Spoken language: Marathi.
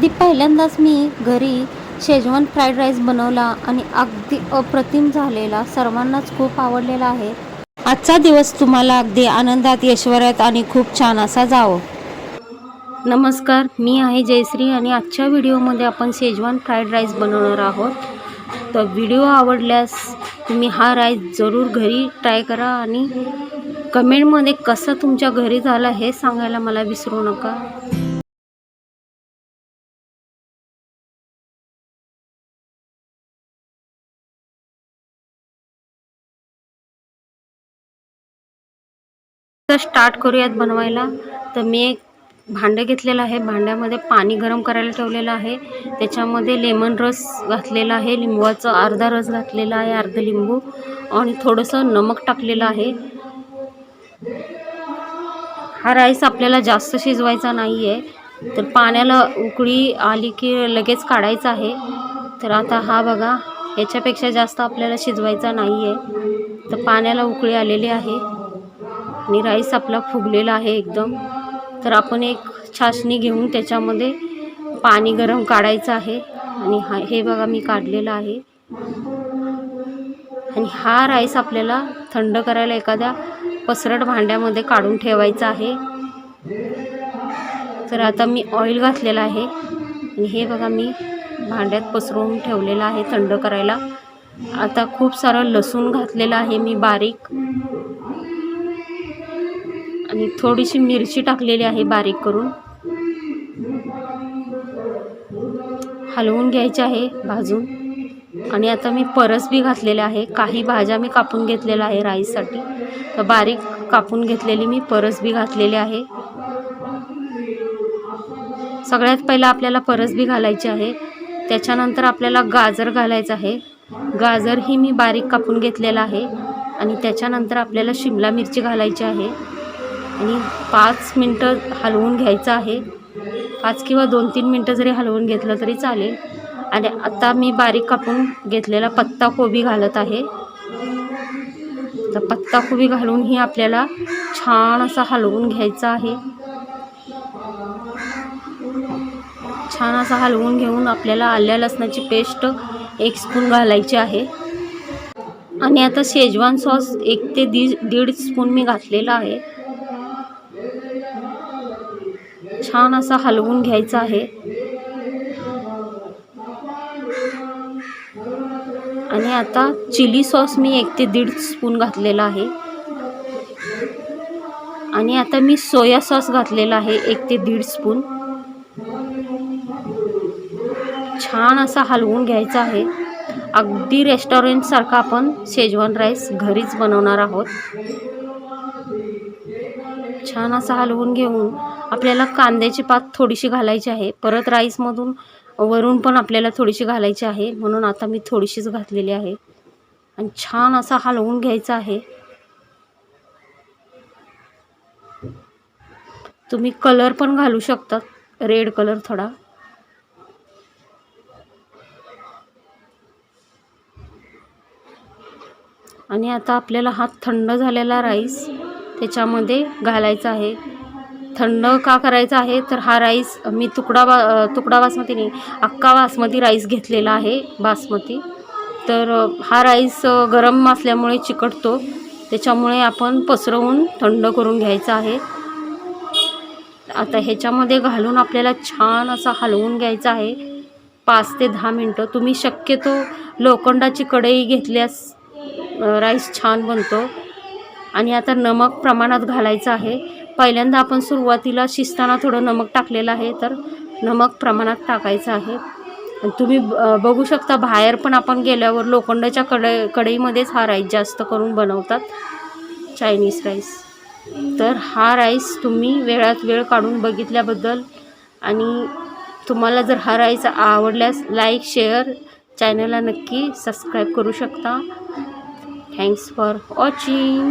अगदी पहिल्यांदाच मी घरी शेजवान फ्राईड राईस बनवला आणि अगदी अप्रतिम झालेला. सर्वांनाच खूप आवडलेला आहे. आजचा दिवस तुम्हाला अगदी आनंदात ऐश्वर्यात आणि खूप छान असा जावो. नमस्कार मी आहे जयश्री आणि आजच्या व्हिडिओमध्ये आपण शेजवान फ्राईड राईस बनवणार आहोत. तर व्हिडिओ आवडल्यास तुम्ही हा राईस जरूर घरी ट्राय करा आणि कमेंटमध्ये कसं तुमच्या घरी झालं हे सांगायला मला विसरू नका. तर स्टार्ट करूयात बनवायला. तर मी एक भांडं घेतलेलं आहे. भांड्यामध्ये पाणी गरम करायला ठेवलेलं आहे. त्याच्यामध्ये लेमन रस घातलेला आहे. लिंबूचा अर्धा रस घातलेला आहे अर्धं लिंबू. आणि थोडंसं नमक टाकलेलं आहे. हा राईस आपल्याला जास्त शिजवायचा नाही आहे तर पाण्याला उकळी आली की लगेच काढायचा आहे. तर आता हा बघा याच्यापेक्षा जास्त आपल्याला शिजवायचा नाही आहे तर पाण्याला उकळी आलेली आहे. आणि राईस आपला फुगलेला आहे एकदम. तर आपण एक छाशणी घेऊन त्याच्यामध्ये पाणी गरम काढायचं आहे. आणि हा हे बघा मी काढलेलं आहे. आणि हा राईस आपल्याला थंड करायला एखाद्या पसरट भांड्यामध्ये काढून ठेवायचा आहे. तर आता मी ऑइल घातलेलं आहे. आणि हे बघा मी भांड्यात पसरवून ठेवलेलं आहे थंड करायला. आता खूप सारं लसूण घातलेलं आहे मी बारीक. आणि थोडीशी मिरची टाकलेली आहे बारीक करून. हलवून घ्यायची आहे भाजून. आणि आता मी परस बी घातलेले आहे. काही भाज्या मी कापून घेतलेल्या आहे राईससाठी. तर बारीक कापून घेतलेली मी परस बी घातलेली आहे. सगळ्यात पहिला आपल्याला परस बी घालायची आहे. त्याच्यानंतर आपल्याला गाजर घालायचं आहे. गाजर ही मी बारीक कापून घेतलेलं आहे. आणि त्याच्यानंतर आपल्याला शिमला मिरची घालायची आहे. आणि पाच मिनटं हलवून घ्यायचं आहे. पाच किंवा दोन तीन मिनटं जरी हलवून घेतलं तरी चालेल. आणि आता मी बारीक कापून घेतलेला पत्ता कोबी घालत आहे. तर पत्ता कोबी घालून ही आपल्याला छान असा हलवून घ्यायचा आहे. छान असा हलवून घेऊन आपल्याला आल्या लसणाची पेस्ट एक स्पून घालायची आहे. आणि आता शेजवान सॉस एक ते दीड दीड स्पून मी घातलेला आहे. छान असा हलवून घ्यायचा आहे. आणि आता चिली सॉस मी एक ते दीड स्पून घातलेला आहे. आणि आता मी सोया सॉस घातलेला आहे एक ते दीड स्पून. छान असा हलवून घ्यायचा आहे. अगदी रेस्टॉरंटसारखा आपण शेजवान राईस घरीच बनवणार आहोत. छान असा हलवून घेऊन आपल्याला कांद्याची पात थोडीशी घालायची आहे. परत राईसमधून वरून पण आपल्याला थोडीशी घालायची आहे. म्हणून आता मी थोडीशीच घातलेली आहे. आणि छान असा हलवून घ्यायचा आहे. तुम्ही कलर पण घालू शकतात. रेड कलर थोडा. आणि आता आपल्याला हा थंड झालेला राईस त्याच्यामध्ये घालायचं आहे. थंड का करायचं आहे? तर हा राईस मी तुकडा बा तुकडा बासमती नाही अक्का बासमती राईस घेतलेला आहे बासमती. तर हा राईस गरम असल्यामुळे चिकटतो. त्याच्यामुळे आपण पसरवून थंड करून घ्यायचा आहे. आता ह्याच्यामध्ये घालून आपल्याला छान असा हलवून घ्यायचा आहे. पाच ते दहा मिनटं. तुम्ही शक्यतो लोखंडाची कढई घेतल्यास राईस छान बनतो. आणि आता नमक प्रमाणात घालायचं आहे. पहिल्यांदा आपण सुरुवातीला शिजताना थोडं नमक टाकलेलं आहे तर नमक प्रमाणात टाकायचं आहे. तुम्ही बघू शकता बाहेर पण आपण गेल्यावर लोखंडाच्या कढई कढईमध्येच हा राईस जास्त करून बनवतात चायनीज राईस. तर हा राईस तुम्ही वेळात वेळ काढून बघितल्याबद्दल आणि तुम्हाला जर हा राईस आवडल्यास लाईक शेअर चॅनलला नक्की सबस्क्राईब करू शकता. Thanks for watching.